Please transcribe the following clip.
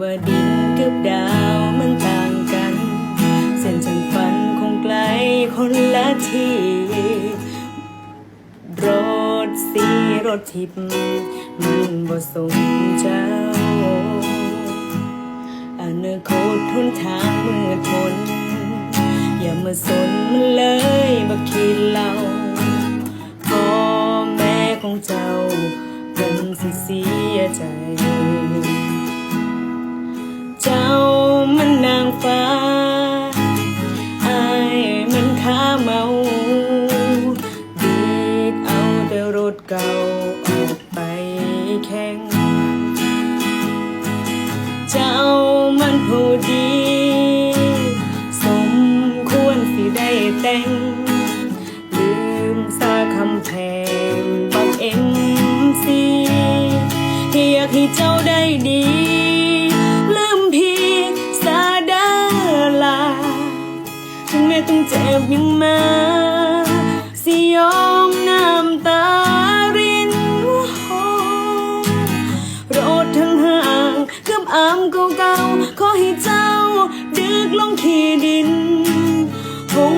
ว่าดินกับดาวมันต่างกัน เส้นทางฝันคงไกลคนละที่รถสีรถทิพย์มันบ่สมเจ้า อนาคตทุนทางมืดมนอย่ามาสนมันเลยบักคิดเราพ่อแม่ของเจ้าเป็นสิเสียใจ ถเก่าออกไปแข่ง เจ้ามันผู้ดี สมควรสิได้แต่ง ลืมซาคำแพงบอกเอ็มซีอยากให้เจ้าได้ดีลืมพี่สาดาลาถึงแม้ต้องเจ็บยังมา อามเก่าๆขอให้เจ้า ดึกลงขีดินหง